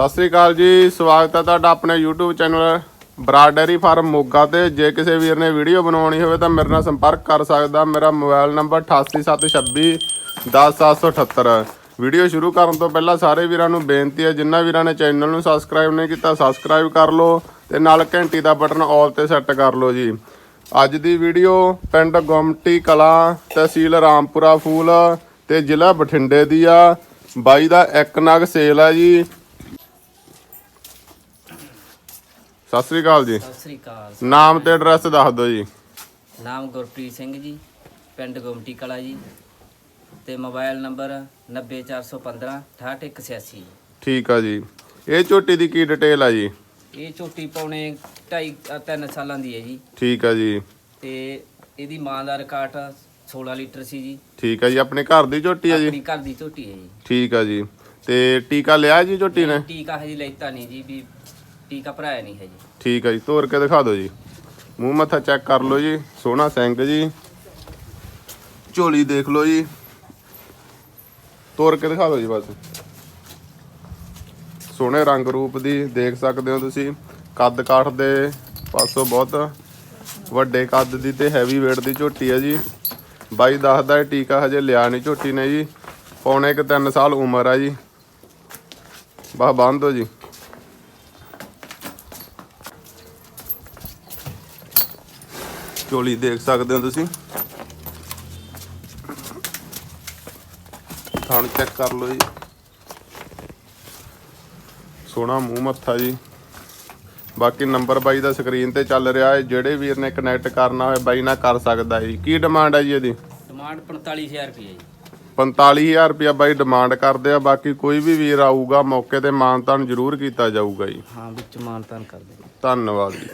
ਸਤਿ ਸ੍ਰੀ ਅਕਾਲ ਜੀ, ਸਵਾਗਤ ਹੈ ਤੁਹਾਡਾ ਆਪਣੇ YouTube ਚੈਨਲ ਬਰਾਡ ਡੈਰੀ ਫਾਰਮ ਮੋਗਾ ਤੇ। ਜੇ ਕਿਸੇ ਵੀਰ ਨੇ ਵੀਡੀਓ ਬਣਾਉਣੀ ਹੋਵੇ ਤਾਂ ਮੇਰੇ ਨਾਲ ਸੰਪਰਕ ਕਰ ਸਕਦਾ। ਮੇਰਾ ਮੋਬਾਈਲ ਨੰਬਰ 8876 10778 ਵੀਡੀਓ ਸ਼ੁਰੂ ਕਰਨ ਤੋਂ ਪਹਿਲਾਂ ਸਾਰੇ ਵੀਰਾਂ ਨੂੰ ਬੇਨਤੀ ਹੈ ਜਿਨ੍ਹਾਂ ਵੀਰਾਂ ਨੇ ਚੈਨਲ ਨੂੰ ਸਬਸਕ੍ਰਾਈਬ ਨਹੀਂ ਕੀਤਾ, ਸਬਸਕ੍ਰਾਈਬ ਕਰ ਲਓ ਤੇ ਨਾਲ ਘੰਟੀ ਦਾ ਬਟਨ ਆਲ ਤੇ ਸੈੱਟ ਕਰ ਲਓ ਜੀ। ਅੱਜ ਦੀ ਵੀਡੀਓ ਪਿੰਡ ਗੋਮਟੀ ਕਲਾਂ ਤਹਿਸੀਲ ਰਾਮਪੁਰਾ ਫੂਲ ਤੇ ਜ਼ਿਲ੍ਹਾ ਬਠਿੰਡੇ ਦੀ ਆ। ਬਾਈ ਦਾ ਇੱਕ ਨਗ ਸੇਲ ਆ ਜੀ। ਸਤਿ ਸ੍ਰੀ ਅਕਾਲ ਜੀ। ਸਤਿ ਸ੍ਰੀ ਅਕਾਲ ਨਾਮ ਤੇ ਐਡਰੈਸ ਦੱਸ ਦਿਓ ਜੀ। ਨਾਮ ਗੁਰਪ੍ਰੀਤ ਸਿੰਘ ਜੀ ਪਿੰਡ ਗੁਮਟੀ ਕਲਾ ਜੀ ਤੇ ਮੋਬਾਈਲ ਨੰਬਰ 90415 68186 ਠੀਕ ਆ ਜੀ। ਇਹ ਝੋਟੀ ਦੀ ਕੀ ਡਿਟੇਲ ਆ ਜੀ? ਇਹ ਝੋਟੀ ਪੌਣੇ 2.5 3 ਸਾਲਾਂ ਦੀ ਹੈ ਜੀ। ਠੀਕ ਆ ਜੀ। ਤੇ ਇਹਦੀ ਮਾਂ ਦਾ ਰਿਕਾਰਡ 16 ਲੀਟਰ ਸੀ ਜੀ। ਠੀਕ ਆ ਜੀ। ਆਪਣੇ ਘਰ ਦੀ ਝੋਟੀ ਆ ਜੀ? ਆਪਣੀ ਘਰ ਦੀ ਝੋਟੀ ਹੈ ਜੀ। ਠੀਕ ਆ ਜੀ। ਤੇ ਟੀਕਾ ਲਿਆ ਜੀ ਝੋਟੀ ਨੇ? ਟੀਕਾ ਹਜੇ ਲੈਤਾ ਨਹੀਂ ਜੀ ਵੀ ਟੀਕਾ ਭਰਾਇਆ ਨਹੀਂ ਹੈ ਜੀ। ਠੀਕ ਆ ਜੀ ਤੋੜ ਕੇ ਦਿਖਾ ਦਿਓ ਜੀ। ਮੂੰਹ ਮੱਥਾ ਚੈੱਕ ਕਰ ਲਓ ਜੀ, ਸੋਹਣਾ ਸਿੰਘ ਜੀ। ਝੋਲੀ ਦੇਖ ਲਓ ਜੀ। ਤੋਰ ਕੇ ਦਿਖਾ ਦਿਓ ਜੀ ਬਸ। ਸੋਹਣੇ ਰੰਗ ਰੂਪ ਦੀ ਦੇਖ ਸਕਦੇ ਹੋ ਤੁਸੀਂ। ਕੱਦ ਕਾਠ ਦੇ ਪਾਸੋਂ ਬਹੁਤ ਵੱਡੇ ਕੱਦ ਦੀ ਤੇ ਹੈਵੀ weight ਦੀ ਝੋਟੀ ਹੈ ਜੀ। ਬਾਈ ਦੱਸਦਾ ਇਹ ਟੀਕਾ ਹਜੇ ਲਿਆ ਨਹੀਂ ਝੋਟੀ ਨੇ ਜੀ। ਪੌਣੇ ਕੁ 3 ਸਾਲ ਉਮਰ ਆ ਜੀ। ਬਸ ਬੰਦ ਹੋ ਜੀ। ਝੋਲੀ ਦੇਖ ਸਕਦੇ ਹੋ ਤੁਸੀਂ। ਥਣ ਚੈੱਕ ਕਰ ਲਓ ਜੀ। ਸੋਹਣਾ ਮੂੰਹ ਮੱਥਾ ਜੀ। ਬਾਕੀ ਨੰਬਰ ਬਾਈ ਦਾ ਸਕਰੀਨ ਤੇ ਚੱਲ ਰਿਹਾ ਹੈ। ਜਿਹੜੇ ਵੀਰ ਨੇ ਕਨੈਕਟ ਕਰਨਾ ਹੋਵੇ ਬਾਈ ਨਾਲ ਕਰ ਸਕਦਾ ਜੀ। ਕੀ ਡਿਮਾਂਡ ਹੈ ਜੀ ਇਹਦੀ? ਡਿਮਾਂਡ 45000 ਰੁਪਏ ਜੀ। 45000 ਰੁਪਇਆ ਬਾਈ ਡਿਮਾਂਡ ਕਰਦੇ ਆ। ਬਾਕੀ ਕੋਈ ਵੀ ਵੀਰ ਆਊਗਾ ਮੌਕੇ ਤੇ ਮਾਨਤਾਨ ਜ਼ਰੂਰ ਕੀਤਾ ਜਾਊਗਾ ਜੀ। ਹਾਂ ਵਿੱਚ ਮਾਨਤਾਨ ਕਰ ਦੇ ਧੰਨਵਾਦ ਜੀ।